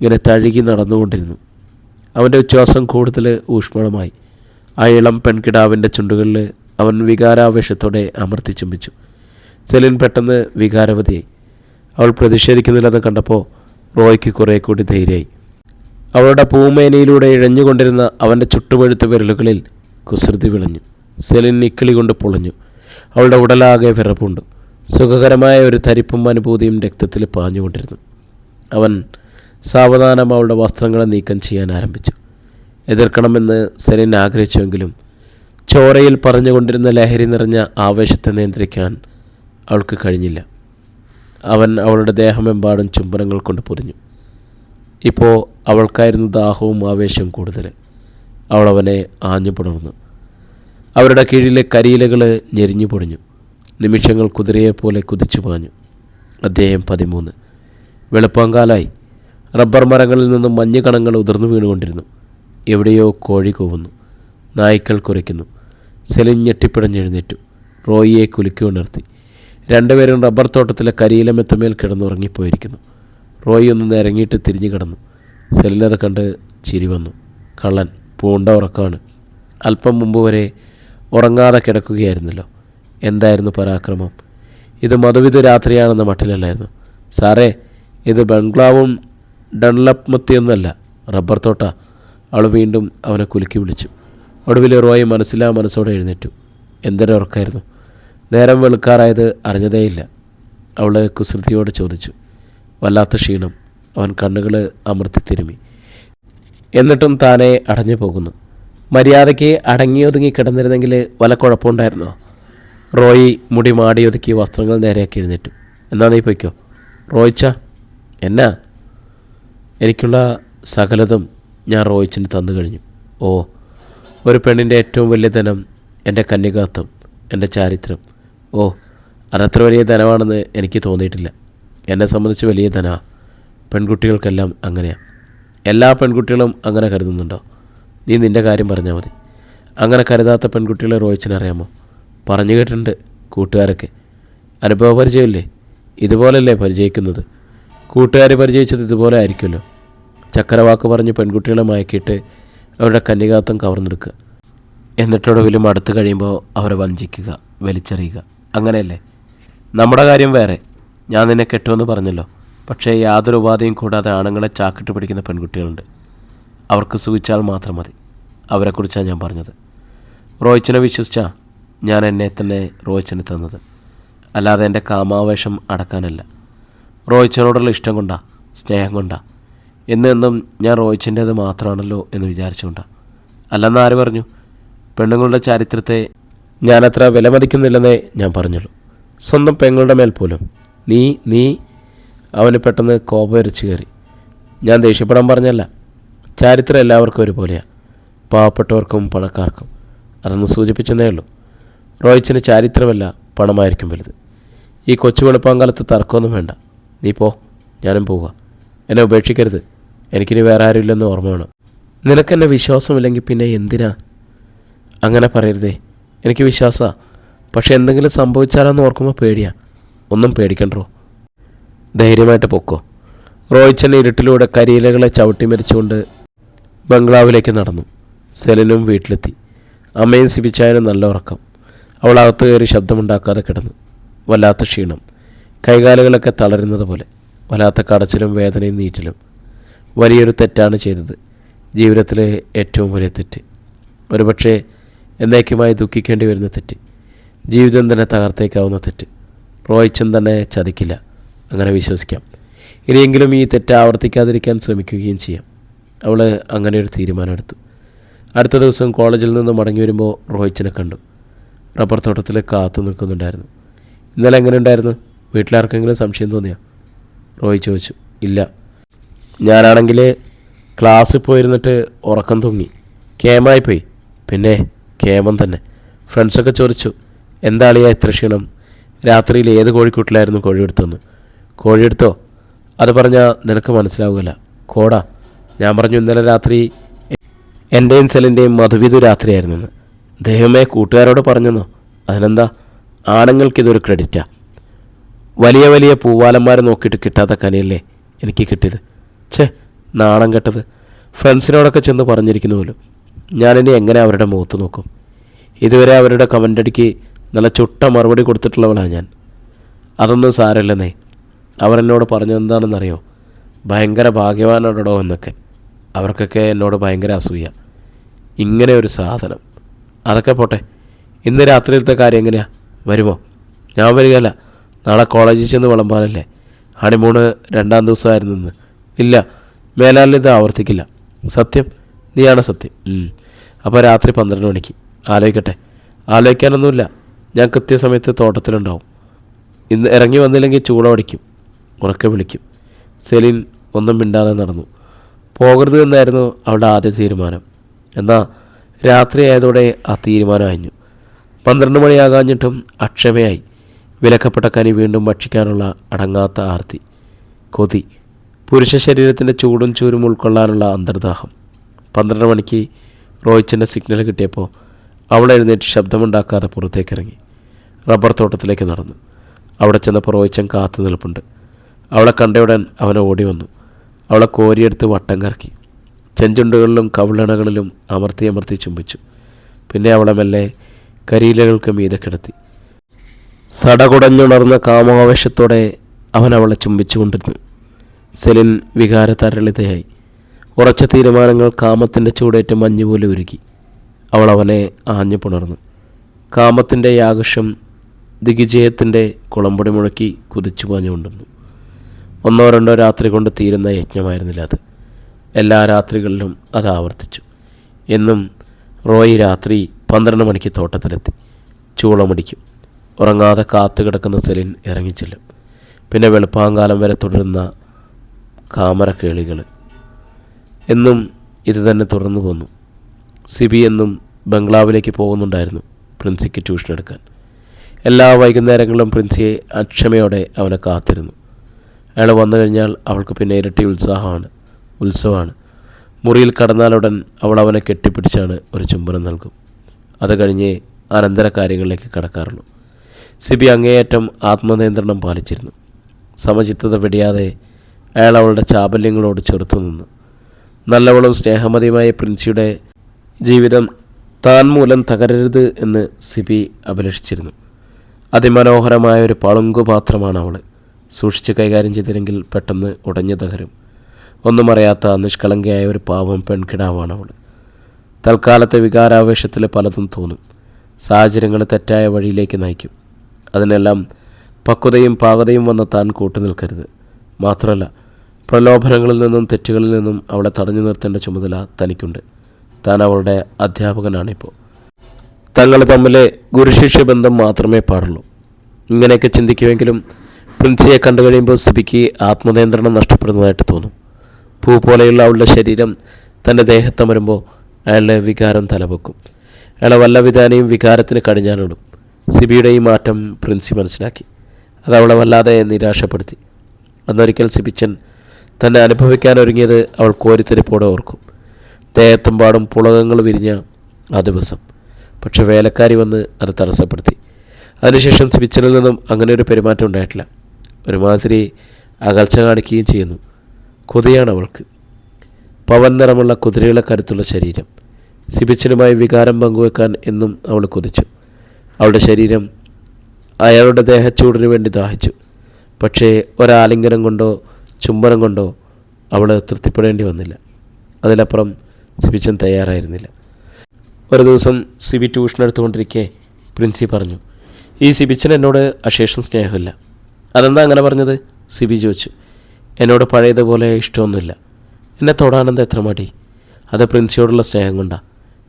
ഇങ്ങനെ തഴുകി നടന്നുകൊണ്ടിരുന്നു. അവന്റെ ഉച്ഛ്വാസം കൂടുതൽ ഊഷ്മളമായി. ആ ഇളം പെൺകിടാവിന്റെ ചുണ്ടുകളിൽ അവൻ വികാരാവേശത്തോടെ അമർത്തി ചുംബിച്ചു. സെലിൻ പെട്ടെന്ന് വികാരവതിയായി. അവൾ പ്രതിഷേധിക്കുന്നില്ലെന്ന് കണ്ടപ്പോൾ റോയ്ക്ക് കുറേ കൂടി ധൈര്യമായി. അവളുടെ പൂമേനയിലൂടെ ഇഴഞ്ഞുകൊണ്ടിരുന്ന അവന്റെ ചുട്ടുപഴുത്ത വിരലുകളിൽ കുസൃതി വിളഞ്ഞു. സെലിൻ നിക്കിളി കൊണ്ട് പൊളിഞ്ഞു. അവളുടെ ഉടലാകെ വിറപ്പുണ്ട് സുഖകരമായ ഒരു തരിപ്പും അനുഭൂതിയും രക്തത്തിൽ പാഞ്ഞുകൊണ്ടിരുന്നു. അവൻ സാവധാനം അവളുടെ വസ്ത്രങ്ങളെ നീക്കം ചെയ്യാൻ ആരംഭിച്ചു. എതിർക്കണമെന്ന് സെലിൻ ആഗ്രഹിച്ചുവെങ്കിലും ചോരയിൽ പറഞ്ഞുകൊണ്ടിരുന്ന ലഹരി നിറഞ്ഞ ആവേശത്തെ നിയന്ത്രിക്കാൻ അവൾക്ക് കഴിഞ്ഞില്ല. അവൻ അവളുടെ ദേഹമെമ്പാടും ചുംബനങ്ങൾ കൊണ്ട് പൊതിഞ്ഞു. ഇപ്പോൾ അവൾക്കായിരുന്നു ദാഹവും ആവേശവും കൂടുതൽ. അവൾ അവനെ ആഞ്ഞു പുണർന്നു. അവരുടെ കീഴിലെ കരിയിലകൾ ഞെരിഞ്ഞു പൊടിഞ്ഞു. നിമിഷങ്ങൾ കുതിരയെപ്പോലെ കുതിച്ചു പാഞ്ഞു. അദ്ദേഹം പതിമൂന്ന്. വെളുപ്പാങ്കാലായി. റബ്ബർ മരങ്ങളിൽ നിന്നും മഞ്ഞ് കണങ്ങൾ ഉതിർന്നു വീണുകൊണ്ടിരുന്നു. എവിടെയോ കോഴി കൂവുന്നു. നായ്ക്കൾ കുരയ്ക്കുന്നു. സെലിൻ ഞെട്ടിപ്പിടഞ്ഞെഴുന്നേറ്റു. റോയിയെ കുലുക്കി ഉണർത്തി. രണ്ടുപേരും റബ്ബർ തോട്ടത്തിലെ കരിയിലമെത്തമേൽ കിടന്നുറങ്ങിപ്പോയിരിക്കുന്നു. റോയി ഒന്ന് നിരങ്ങിയിട്ട് തിരിഞ്ഞു കിടന്നു. സെലിനത് കണ്ട് ചിരി വന്നു. കള്ളൻ പൂണ്ട ഉറക്കമാണ്. അല്പം മുമ്പ് വരെ ഉറങ്ങാതെ കിടക്കുകയായിരുന്നല്ലോ. എന്തായിരുന്നു പരാക്രമം? ഇത് മധുവിധ രാത്രിയാണെന്ന മട്ടിലല്ലായിരുന്നു. സാറേ ഇത് ബംഗ്ലാവും ഡൺലപ്പ് മത്തിയൊന്നുമല്ല റബ്ബർ തോട്ട. അവൾ വീണ്ടും അവനെ കുലുക്കി വിളിച്ചു. ഒടുവിൽ റോയ് മനസ്സിലാ മനസ്സോടെ എഴുന്നേറ്റു. എന്തൊരു ഉറക്കായിരുന്നു. നേരം വെളുക്കാറായത് അറിഞ്ഞതേയില്ല. അവൾ കുസൃതിയോട് ചോദിച്ചു. വല്ലാത്ത ക്ഷീണം. അവൻ കണ്ണുകൾ അമർത്തി തിരുമി. എന്നിട്ടും താനെ അടഞ്ഞു പോകുന്നു. മര്യാദയ്ക്ക് അടങ്ങിയൊതുങ്ങി കിടന്നിരുന്നെങ്കിൽ വല കുഴപ്പമുണ്ടായിരുന്നോ? റോയി മുടി മാടിയൊതുക്കി വസ്ത്രങ്ങൾ നേരെയാക്കി എഴുന്നേറ്റു. എന്നാ നീ പൊയ്ക്കോ. റോയിച്ച എന്നാ? എനിക്കുള്ള സകലതും ഞാൻ റോയിച്ചിന് തന്നു കഴിഞ്ഞു. ഓ ഒരു പെണ്ണിന്റെ ഏറ്റവും വലിയ ധനം എന്റെ കന്യകാത്വം എന്റെ ചാരിത്രം. ഓ അതത്ര വലിയ ധനമാണെന്ന് എനിക്ക് തോന്നിയിട്ടില്ല. എന്നെ സംബന്ധിച്ച് വലിയ ധന. പെൺകുട്ടികൾക്കെല്ലാം അങ്ങനെയാണ് എല്ലാ പെൺകുട്ടികളും അങ്ങനെ കരുതുന്നുണ്ടോ? നീ നിന്റെ കാര്യം പറഞ്ഞാൽ മതി. അങ്ങനെ കരുതാത്ത പെൺകുട്ടികളെ റോയിച്ചിനറിയാമോ പറഞ്ഞു കേട്ടിട്ടുണ്ട് കൂട്ടുകാരൊക്കെ. അനുഭവ പരിചയമില്ലേ ഇതുപോലല്ലേ പരിചയിക്കുന്നത്? കൂട്ടുകാർ പരിചയിച്ചത് ഇതുപോലെ ആയിരിക്കുമല്ലോ. ചക്കരവാക്ക് പറഞ്ഞ് പെൺകുട്ടികളെ മയക്കിയിട്ട് അവരുടെ കന്യകാത്വം കവർന്നെടുക്കുക. എന്നിട്ടൊടുവിലും അടുത്ത് കഴിയുമ്പോൾ അവരെ വഞ്ചിക്കുക വലിച്ചെറിയുക. അങ്ങനെയല്ലേ? നമ്മുടെ കാര്യം വേറെ. ഞാൻ നിന്നെ കെട്ടുമെന്ന് പറഞ്ഞല്ലോ. പക്ഷേ യാതൊരു ഉപാധിയും കൂടാതെ ആണുങ്ങളെ ചാക്കിട്ട് പിടിക്കുന്ന പെൺകുട്ടികളുണ്ട്. അവർക്ക് സുഖിച്ചാൽ മാത്രം മതി. അവരെക്കുറിച്ചാണ് ഞാൻ പറഞ്ഞത്. റോയിച്ചനെ വിശ്വസിച്ചാ ഞാൻ എന്നെ തന്നെ റോയിച്ചിന് തന്നത്. അല്ലാതെ എന്റെ കാമാവേശം അടക്കാനല്ല. റോയിച്ചനോടുള്ള ഇഷ്ടം കൊണ്ടാ സ്നേഹം കൊണ്ടാ. എന്നെന്നും ഞാൻ റോയിച്ചിന്റേത് മാത്രമാണല്ലോ എന്ന് വിചാരിച്ചുകൊണ്ടാ അല്ലെന്ന് ആര് പറഞ്ഞു? പെണ്ണുങ്ങളുടെ ചരിത്രത്തെ ഞാനത്ര വിലമതിക്കുന്നില്ലെന്നേ ഞാൻ പറഞ്ഞുള്ളൂ. സ്വന്തം പെങ്ങളുടെ മേൽ പോലും. നീ നീ അവന് പെട്ടെന്ന് കോപം വരച്ച് കയറി. ഞാൻ ദേഷ്യപ്പെടാൻ പറഞ്ഞല്ല. ചരിത്രം എല്ലാവർക്കും ഒരുപോലെയാണ് പാവപ്പെട്ടവർക്കും പണക്കാർക്കും. അതൊന്ന് സൂചിപ്പിച്ചെന്നേ ഉള്ളൂ. റോയിച്ചിന് ചരിത്രമല്ല പണമായിരിക്കും വലുത്. ഈ കൊച്ചു വെളുപ്പാങ്കാലത്ത് തർക്കമൊന്നും വേണ്ട. നീ പോ ഞാനും പോവുക എന്നെ ഉപേക്ഷിക്കരുത്. എനിക്കിനി വേറെ ആരുമില്ലെന്ന് ഓർമ്മ വേണം നിനക്കെന്നെ വിശ്വാസമില്ലെങ്കിൽ പിന്നെ എന്തിനാ? അങ്ങനെ പറയരുതേ. എനിക്ക് വിശ്വാസമാണ് പക്ഷെ എന്തെങ്കിലും സംഭവിച്ചാലോന്ന് ഓർക്കുമ്പോൾ പേടിയാ. ഒന്നും പേടിക്കണ്ടോ? ധൈര്യമായിട്ട് പൊക്കോ. റോയിച്ചൻ ഇരുട്ടിലൂടെ കരിയിലകളെ ചവിട്ടി മരിച്ചുകൊണ്ട് ബംഗ്ലാവിലേക്ക് നടന്നു. സെലിനും വീട്ടിലെത്തി. അമ്മയും സിബിച്ചായനും നല്ല ഉറക്കം. അവൾ അകത്ത് കയറി ശബ്ദമുണ്ടാക്കാതെ കിടന്നു. വല്ലാത്ത ക്ഷീണം. കൈകാലുകളൊക്കെ തളരുന്നത് പോലെ വല്ലാത്ത കടച്ചിലും വേദനയും നീറ്റലും. വലിയൊരു തെറ്റാണ് ചെയ്തത്. ജീവിതത്തിലെ ഏറ്റവും വലിയ തെറ്റ്. ഒരുപക്ഷെ എന്നേക്കുമായി ദുഃഖിക്കേണ്ടി വരുന്ന തെറ്റ്. ജീവിതം തന്നെ തകർത്തേക്കാവുന്ന തെറ്റ്. റോയിച്ചൻ തന്നെ ചതിക്കില്ല. അങ്ങനെ വിശ്വസിക്കാം. ഇനിയെങ്കിലും ഈ തെറ്റ് ആവർത്തിക്കാതിരിക്കാൻ ശ്രമിക്കുകയും ചെയ്യാം. അവൾ അങ്ങനെ ഒരു തീരുമാനമെടുത്തു. അടുത്ത ദിവസം കോളേജിൽ നിന്ന് മടങ്ങി വരുമ്പോൾ റോഹിച്ചിനെ കണ്ടു. റബ്ബർ തോട്ടത്തിൽ കാത്തു നിൽക്കുന്നുണ്ടായിരുന്നു. ഇന്നലെ എങ്ങനെ ഉണ്ടായിരുന്നു? വീട്ടിലാർക്കെങ്കിലും സംശയം തോന്നിയാ? റോയ് ചോദിച്ചു. ഇല്ല. ഞാനാണെങ്കിൽ ക്ലാസ്സിൽ പോയിരുന്നിട്ട് ഉറക്കം തൂങ്ങി. കേമായി പോയി. പിന്നെ കേമം തന്നെ. ഫ്രണ്ട്സൊക്കെ ചോദിച്ചു എന്താളിയാ ഇത്ര ക്ഷീണം? രാത്രിയിൽ ഏത് കോഴിക്കൂട്ടിലായിരുന്നു കോഴിയെടുത്തെന്ന് കോഴിയെടുത്തോ? അത് പറഞ്ഞാൽ നിനക്ക് മനസ്സിലാവുകയില്ല. കോടാ. ഞാൻ പറഞ്ഞു ഇന്നലെ രാത്രി എന്റെയും സെലിന്റെയും മധുവിധു രാത്രിയായിരുന്നെന്ന്. ദൈവമേ കൂട്ടുകാരോട് പറഞ്ഞെന്നോ? അതിനെന്താ? ആണുങ്ങൾക്കിതൊരു ക്രെഡിറ്റാ. വലിയ വലിയ പൂവാലന്മാരെ നോക്കിയിട്ട് കിട്ടാത്ത കനിയല്ലേ എനിക്ക് കിട്ടിയത്? ഛേ നാണം കെട്ടത്. ഫ്രണ്ട്സിനോടൊക്കെ ചെന്ന് പറഞ്ഞിരിക്കുന്നു പോലും. ഞാനിനി എങ്ങനെ അവരുടെ മുഖത്ത് നോക്കും? ഇതുവരെ അവരുടെ കമന്റടിക്ക് നല്ല ചുട്ട മറുപടി കൊടുത്തിട്ടുള്ളവളാണ് ഞാൻ. അതൊന്നും സാരമില്ലെന്നേ. അവരെന്നോട് പറഞ്ഞതെന്താണെന്നറിയോ ഭയങ്കര ഭാഗ്യവാനോടോ എന്നൊക്കെ. അവർക്കൊക്കെ എന്നോട് ഭയങ്കര അസൂയ. ഇങ്ങനെ ഒരു സാധനം. അതൊക്കെ പോട്ടെ. ഇന്ന് രാത്രിയിലത്തെ കാര്യം എങ്ങനെയാ? വരുമോ? ഞാൻ വരികയല്ല. നാളെ കോളേജിൽ ചെന്ന് വിളമ്പാനല്ലേ? ഹണിമൂണ് രണ്ടാം ദിവസമായിരുന്നു ഇന്ന്. ഇല്ല മേലാലിൽ ഇത് ആവർത്തിക്കില്ല. സത്യം? നീയാണ് സത്യം. അപ്പോൾ രാത്രി പന്ത്രണ്ട് മണിക്ക്. ആലോചിക്കട്ടെ. ആലോചിക്കാനൊന്നുമില്ല. ഞാൻ കൃത്യസമയത്ത് തോട്ടത്തിലുണ്ടാവും. ഇന്ന് ഇറങ്ങി വന്നില്ലെങ്കിൽ ചൂടമടിക്കും ഉറക്കെ വിളിക്കും. സെലിൻ ഒന്നും മിണ്ടാതെ നടന്നു. പോകരുത് എന്നായിരുന്നു അവളുടെ ആദ്യ തീരുമാനം. എന്നാൽ രാത്രി ആയതോടെ ആ തീരുമാനം അയഞ്ഞു. പന്ത്രണ്ട് മണിയാകാഞ്ഞിട്ടും അക്ഷമയായി. വിലക്കപ്പെട്ട കനി വീണ്ടും ഭക്ഷിക്കാനുള്ള അടങ്ങാത്ത ആർത്തി. കൊതി. പുരുഷ ശരീരത്തിന്റെ ചൂടും ചൂരും ഉൾക്കൊള്ളാനുള്ള അന്തർദാഹം. പന്ത്രണ്ട് മണിക്ക് റോയിച്ചന്റെ സിഗ്നൽ കിട്ടിയപ്പോൾ അവൾ എഴുന്നേറ്റ് ശബ്ദമുണ്ടാക്കാതെ പുറത്തേക്കിറങ്ങി. റബ്ബർ തോട്ടത്തിലേക്ക് നടന്നു. അവിടെ ചെന്നപ്പോൾ റോയിച്ചൻ കാത്തു നിൽപ്പുണ്ട്. അവളെ കണ്ടയുടൻ അവനെ ഓടി വന്നു. അവളെ കോരിയെടുത്ത് വട്ടം കറക്കി. ചെഞ്ചുണ്ടുകളിലും കവിളണകളിലും അമർത്തി അമർത്തി ചുംബിച്ചു. പിന്നെ അവളെ മെല്ലെ കരിയിലകൾക്ക് മീതെ കിടത്തി. സടകുടഞ്ഞുണർന്ന കാമാവേശത്തോടെ അവൻ അവളെ ചുംബിച്ചുകൊണ്ടിരുന്നു. സെലിൻ വികാരതരളിതയായി. ഉറച്ച തീരുമാനങ്ങൾ കാമത്തിന്റെ ചൂടേറ്റ് മഞ്ഞുപോലെ ഉരുകി. അവൾ അവനെ ആഞ്ഞു പുണർന്നു. കാമത്തിന്റെ ആകർഷം ദിഗ്വിജയത്തിന്റെ കുളമ്പടി മുഴക്കി കുതിച്ചു പാഞ്ഞുകൊണ്ടിരുന്നു. ഒന്നോ രണ്ടോ രാത്രി കൊണ്ട് തീരുന്ന യജ്ഞമായിരുന്നില്ല അത്. എല്ലാ രാത്രികളിലും അത് ആവർത്തിച്ചു. എന്നും റോയി രാത്രി പന്ത്രണ്ട് മണിക്ക് തോട്ടത്തിലെത്തി. ചൂളമടിക്കും. ഉറങ്ങാതെ കാത്തു കിടക്കുന്ന സെലിൻ ഇറങ്ങിച്ചെല്ലും. പിന്നെ വെളുപ്പാങ്കാലം വരെ തുടരുന്ന കാമര കേളികൾ എന്നും ഇത് തന്നെ തുടർന്നു പോന്നു. സിബി എന്നും ബംഗ്ലാവിലേക്ക് പോകുന്നുണ്ടായിരുന്നു പ്രിൻസിക്ക് ട്യൂഷൻ എടുക്കാൻ. എല്ലാ വൈകുന്നേരങ്ങളിലും പ്രിൻസിയെ അക്ഷമയോടെ അവനെ കാത്തിരുന്നു. അയാൾ വന്നു കഴിഞ്ഞാൽ അവൾക്ക് പിന്നെ ഇരട്ടി ഉത്സാഹമാണ് ഉത്സവമാണ്. മുറിയിൽ കടന്നാലുടൻ അവൾ അവനെ കെട്ടിപ്പിടിച്ചാണ് ഒരു ചുംബനം നൽകും. അത് കഴിഞ്ഞേ അനന്തര കാര്യങ്ങളിലേക്ക് കടക്കാറുള്ളൂ. സിബി അങ്ങേയറ്റം ആത്മനിയന്ത്രണം പാലിച്ചിരുന്നു. സമചിത്തത വെടിയാതെ അയാൾ അവളുടെ ചാബല്യങ്ങളോട് ചെറുത്തു നിന്നു. നല്ലവളും സ്നേഹമതിയുമായ പ്രിൻസിയുടെ ജീവിതം താൻ മൂലം തകരരുത് എന്ന് സിബി അഭിലഷിച്ചിരുന്നു അതിമനോഹരമായ ഒരു പളുങ്കുപാത്രമാണ് അവൾ സൂക്ഷിച്ച് കൈകാര്യം ചെയ്തില്ലെങ്കിൽ പെട്ടെന്ന് ഉടഞ്ഞു തകരും. ഒന്നും അറിയാത്ത നിഷ്കളങ്കയായ ഒരു പാവം പെൺകിടാവാണ് അവൾ തൽക്കാലത്തെ വികാരാവേശത്തിൽ പലതും തോന്നും. സാഹചര്യങ്ങൾ തെറ്റായ വഴിയിലേക്ക് നയിക്കും. അതിനെല്ലാം പക്വതയും പാകതയും വന്ന താൻ കൂട്ടു നിൽക്കരുത്. മാത്രമല്ല പ്രലോഭനങ്ങളിൽ നിന്നും തെറ്റുകളിൽ നിന്നും അവളെ തടഞ്ഞു നിർത്തേണ്ട ചുമതല തനിക്കുണ്ട്. താൻ അവളുടെ അധ്യാപകനാണിപ്പോൾ തങ്ങൾ തമ്മിലെ ഗുരുശിഷ്യ ബന്ധം മാത്രമേ പാടുള്ളൂ. ഇങ്ങനെയൊക്കെ ചിന്തിക്കുമെങ്കിലും പ്രിൻസിയെ കണ്ടു കഴിയുമ്പോൾ സിബിക്ക് ആത്മനിയന്ത്രണം നഷ്ടപ്പെടുന്നതായിട്ട് തോന്നും. പൂ പോലെയുള്ള അവളുടെ ശരീരം തന്റെ ദേഹത്തമരുമ്പോൾ അയാളുടെ വികാരം തലവെക്കും അയാളെ വല്ല വിധാനയും വികാരത്തിന് കടിഞ്ഞാനിടും സിബിയുടെ ഈ മാറ്റം പ്രിൻസി മനസ്സിലാക്കി. അത് അവളെ വല്ലാതെ നിരാശപ്പെടുത്തി. അന്നൊരിക്കൽ സിബിച്ചൻ തന്നെ അനുഭവിക്കാൻ ഒരുങ്ങിയത് അവൾ കോരിത്തെരിപ്പോടെ ഓർക്കും. ദേഹത്തുംപാടും പുളകങ്ങൾ വിരിഞ്ഞ ആ ദിവസം. പക്ഷെ വേലക്കാരി വന്ന് അത് തടസ്സപ്പെടുത്തി. അതിനുശേഷം സിബിച്ചനിൽ നിന്നും അങ്ങനെ ഒരു പെരുമാറ്റം ഉണ്ടായിട്ടില്ല. ഒരുമാതിരി അകൽച്ച കാണിക്കുകയും ചെയ്യുന്നു. കൊതിയാണ് അവൾക്ക്. പവൻ നിറമുള്ള കുതിരയുടെ കരുത്തുള്ള ശരീരം. സിബിച്ചനുമായി വികാരം പങ്കുവെക്കാൻ എന്നും അവൾ കൊതിച്ചു. അവളുടെ ശരീരം അയാളുടെ ദേഹച്ചൂടിന് വേണ്ടി ദാഹിച്ചു. പക്ഷേ ഒരാലിംഗനം കൊണ്ടോ ചുംബനം കൊണ്ടോ അവൾ തൃപ്തിപ്പെടേണ്ടി വന്നില്ല. അതിലപ്പുറം സിബിച്ചൻ തയ്യാറായിരുന്നില്ല. ഒരു ദിവസം സിബി ട്യൂഷൻ എടുത്തുകൊണ്ടിരിക്കെ പ്രിൻസി പറഞ്ഞു ഈ സിബിച്ചൻ എന്നോട് അശേഷം സ്നേഹമില്ല. അതെന്താ അങ്ങനെ പറഞ്ഞത്? സിബി ചോദിച്ചു. എന്നോട് പഴയതുപോലെ ഇഷ്ടമൊന്നുമില്ല. എന്നെ തൊടാനെന്താ എത്ര മടി? അത് പ്രിൻസിയോടുള്ള സ്നേഹം കൊണ്ടാണ്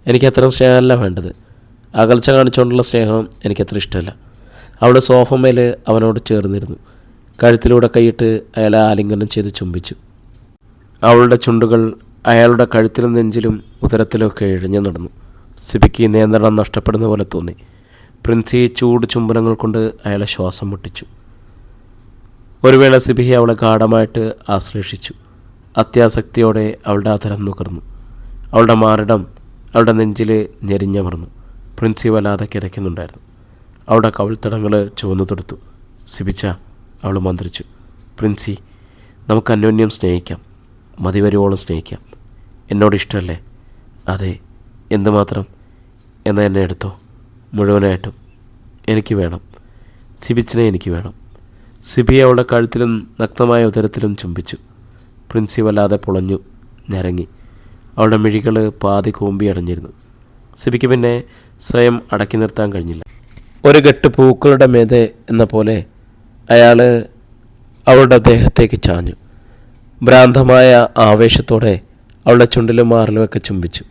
എനിക്ക് അത്ര സ്നേഹമല്ല വേണ്ടത്. അകൽച്ച കാണിച്ചുകൊണ്ടുള്ള സ്നേഹം എനിക്കത്ര ഇഷ്ടമല്ല. അവൾ സോഫമേൽ അവനോട് ചേർന്നിരുന്നു. കഴുത്തിലൂടെ കൈയിട്ട് അയാളെ ആലിംഗനം ചെയ്ത് ചുംബിച്ചു. അവളുടെ ചുണ്ടുകൾ അയാളുടെ കഴുത്തിലും നെഞ്ചിലും ഉദരത്തിലുമൊക്കെ ഇഴഞ്ഞു നടന്നു. സിബിക്ക് നിയന്ത്രണം നഷ്ടപ്പെടുന്ന പോലെ തോന്നി. പ്രിൻസി ചൂട് ചുംബനങ്ങൾ കൊണ്ട് അയാളെ ശ്വാസം മുട്ടിച്ചു. ഒരു വേള സിബിഹി അവളെ ഗാഠമായിട്ട് ആശ്ലേഷിച്ചു. അത്യാസക്തിയോടെ അവളുടെ അധരം നുകർന്നു. അവളുടെ മാറിടം അവളുടെ നെഞ്ചിൽ ഞെരിഞ്ഞമർന്നു. പ്രിൻസി വല്ലാതെ കിതയ്ക്കുന്നുണ്ടായിരുന്നു അവളുടെ കവിൾത്തടങ്ങൾ ചുവന്നു തൊടുത്തു. സിബിച്ച അവൾ മന്ത്രിച്ചു. പ്രിൻസി നമുക്ക് അന്യോന്യം സ്നേഹിക്കാം. മതി വരുവോളം സ്നേഹിക്കാം. എന്നോട് ഇഷ്ടമല്ലേ അതെ എന്തുമാത്രം? എന്നാൽ എന്നെ എടുത്തോ? മുഴുവനായിട്ടും. എനിക്ക് വേണം. സിബിച്ചിനെ എനിക്ക് വേണം. സിബി അവളുടെ കഴുത്തിലും നഗ്നമായ ഉദരത്തിലും ചുംബിച്ചു. പ്രിൻസി വല്ലാതെ പൊളഞ്ഞു ഞരങ്ങി. അവളുടെ മിഴികൾ പാതി കൂമ്പി അടഞ്ഞിരുന്നു. സിബിക്ക് പിന്നെ സ്വയം അടക്കി നിർത്താൻ കഴിഞ്ഞില്ല. ഒരു കെട്ട് പൂക്കളുടെ മേതെ എന്ന പോലെ അയാൾ അവളുടെ ദേഹത്തേക്ക് ചാഞ്ഞു. ഭ്രാന്തമായ ആവേശത്തോടെ അവളുടെ ചുണ്ടിലും മാറിലുമൊക്കെ ചുംബിച്ചു.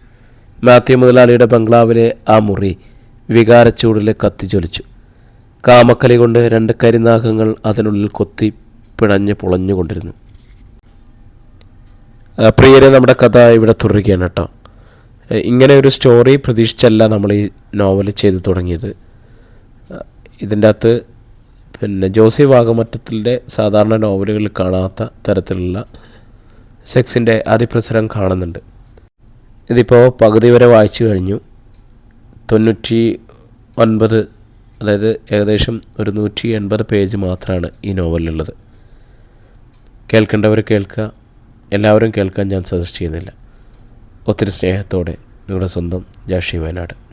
മാത്യു മുതലാളിയുടെ ബംഗ്ലാവിലെ ആ മുറി വികാരച്ചൂടിൽ കത്തിജ്വലിച്ചു. കാമക്കലി കൊണ്ട് രണ്ട് കരിനാഗങ്ങൾ അതിനുള്ളിൽ കൊത്തി പിണഞ്ഞ് പൊളഞ്ഞുകൊണ്ടിരുന്നു. പ്രിയരെ നമ്മുടെ കഥ ഇവിടെ തുടരുകയാണ് കേട്ടോ. ഇങ്ങനെ ഒരു സ്റ്റോറി പ്രതീക്ഷിച്ചല്ല നമ്മൾ ഈ നോവൽ ചെയ്തു തുടങ്ങിയത്. ഇതിന്റെ അകത്ത് പിന്നെ ജോസി വാഗമറ്റത്തിന്റെ സാധാരണ നോവലുകളിൽ കാണാത്ത തരത്തിലുള്ള സെക്സിന്റെ അതിപ്രസരം കാണുന്നുണ്ട്. ഇതിപ്പോൾ പകുതി വരെ വായിച്ചു കഴിഞ്ഞു. തൊണ്ണൂറ്റി ഒൻപത് അതായത് ഏകദേശം ഒരു നൂറ്റി എൺപത് പേജ് മാത്രമാണ് ഈ നോവലിലുള്ളത്. കേൾക്കേണ്ടവർ കേൾക്കുക. എല്ലാവരും കേൾക്കാൻ ഞാൻ സജസ്റ്റ് ചെയ്യുന്നില്ല. ഒത്തിരി സ്നേഹത്തോടെ നിങ്ങളുടെ സ്വന്തം ജാഷി വയനാട്.